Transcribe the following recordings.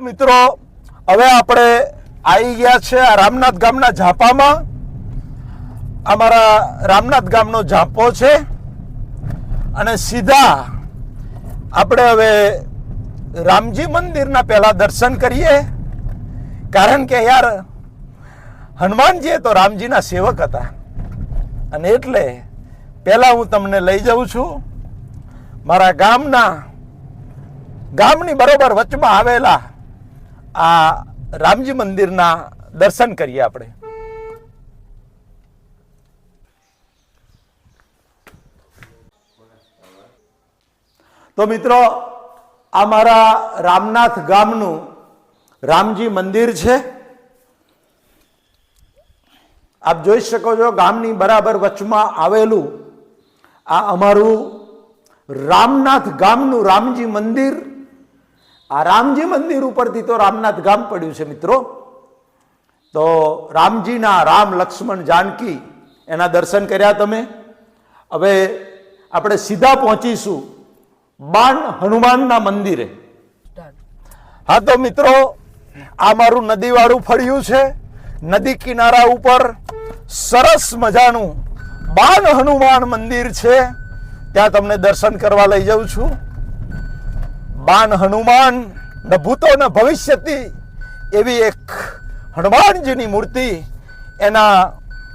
મિત્રો, હવે આપણે આવી ગયા છે આ રામનાથ ગામના ઝાપામાં. અમારા રામનાથ ગામનો ઝાપો છે. અને સીધા આપણે હવે રામજી મંદિરના પહેલા દર્શન કરીએ. કારણ કે યાર હનુમાનજી તો રામજીના સેવક હતા. અને એટલે પહેલાં હું તમને લઈ જાઉં છું. મારા ગામના, ગામની બરોબર વચમાં આવેલા આ રામજી મંદિરના દર્શન કરીએ આપણે. તો મિત્રો, આ મારા રામનાથ ગામનું રામજી મંદિર છે. આપ જોઈ શકો છો ગામની બરાબર વચમાં આવેલું આ અમારું રામનાથ ગામનું રામજી મંદિર આ રામજી મંદિર ઉપરથી તો રામનાથ ગામ પડ્યું છે મિત્રો. તો રામજીના રામ લક્ષ્મણ જાનકી એના દર્શન કર્યા તમે. હવે આપણે સીધા પહોંચીશું બાણ હનુમાનના મંદિરે. હા તો મિત્રો, આ મારું નદીવાળું ફળિયું છે. નદી કિનારા ઉપર સરસ મજાનું બાણ હનુમાન મંદિર છે. ત્યાં તમને દર્શન કરવા લઈ જાઉં છું. બાન હનુમાન, ન ભૂતો, ન ભવિષ્યતી એવી એક હનુમાનજીની મૂર્તિ. એના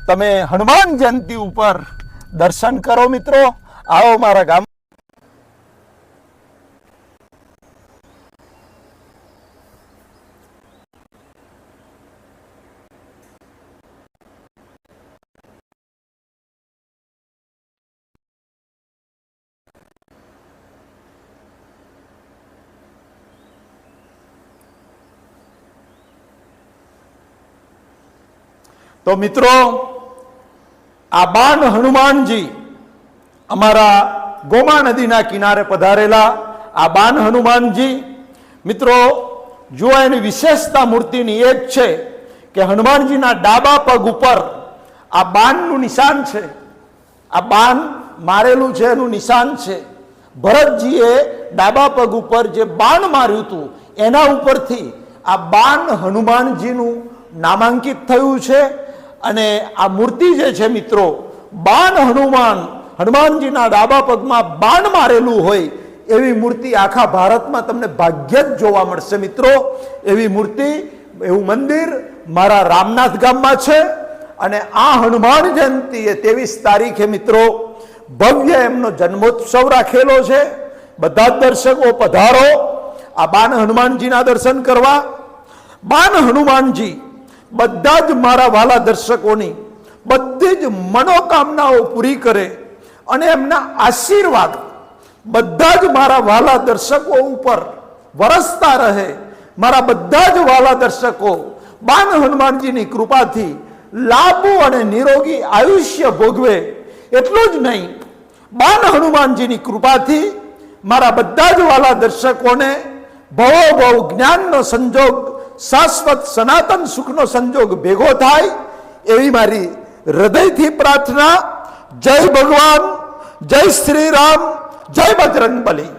તમે હનુમાન જયંતિ ઉપર દર્શન કરો મિત્રો. આવો મારા ગામ તો મિત્રો, આ બાણ હનુમાનજી અમારા ગોમા નદીના કિનારે પધારેલા આ બાન હનુમાનજી, મિત્રો જો એની વિશેષતા મૂર્તિની એક છે કે હનુમાનજીના ડાબા પગ ઉપર આ બાણનું નિશાન છે. આ બાણ મારેલું છે, એનું નિશાન છે. ભરતજીએ ડાબા પગ ઉપર જે બાણ માર્યું હતું, એના ઉપરથી આ બાણ હનુમાનજીનું નામાંકિત થયું છે. અને આ મૂર્તિ જે છે મિત્રો, બાણ હનુમાન, હનુમાનજીના ડાબા પગમાં બાણ મારેલું હોય, એવી મૂર્તિ આખા ભારતમાં તમને ભાગ્ય જ જોવા મળશે મિત્રો. એવી મૂર્તિ, એવું મંદિર મારા રામનાથ ગામમાં છે અને આ હનુમાન જયંતિ એ ત્રેવીસ તારીખે મિત્રો, ભવ્ય એમનો જન્મોત્સવ રાખેલો છે. બધા જ દર્શકો પધારો. આ બાણ હનુમાનજીના દર્શન કરવા. બાણ હનુમાનજી બધા જ મારા વાલા દર્શકોની બધી જ મનોકામનાઓ પૂરી કરે અને એમના આશીર્વાદ બધા જ મારા વાલા દર્શકો ઉપર વરસતા રહે. મારા બધા જ વાલા દર્શકો, બાન હનુમાનજીની કૃપાથી લાંબુ અને નિરોગી આયુષ્ય ભોગવે. એટલું જ નહીં, બાન હનુમાનજીની કૃપાથી મારા બધા જ વાલા દર્શકોને ભવો ભવ જ્ઞાનનો સંજોગ શાશ્વત સનાતન સુખનો સંજોગ ભેગો થાય એવી મારી હૃદયથી પ્રાર્થના. જય ભગવાન, જય શ્રી રામ જય બજરંગ બલી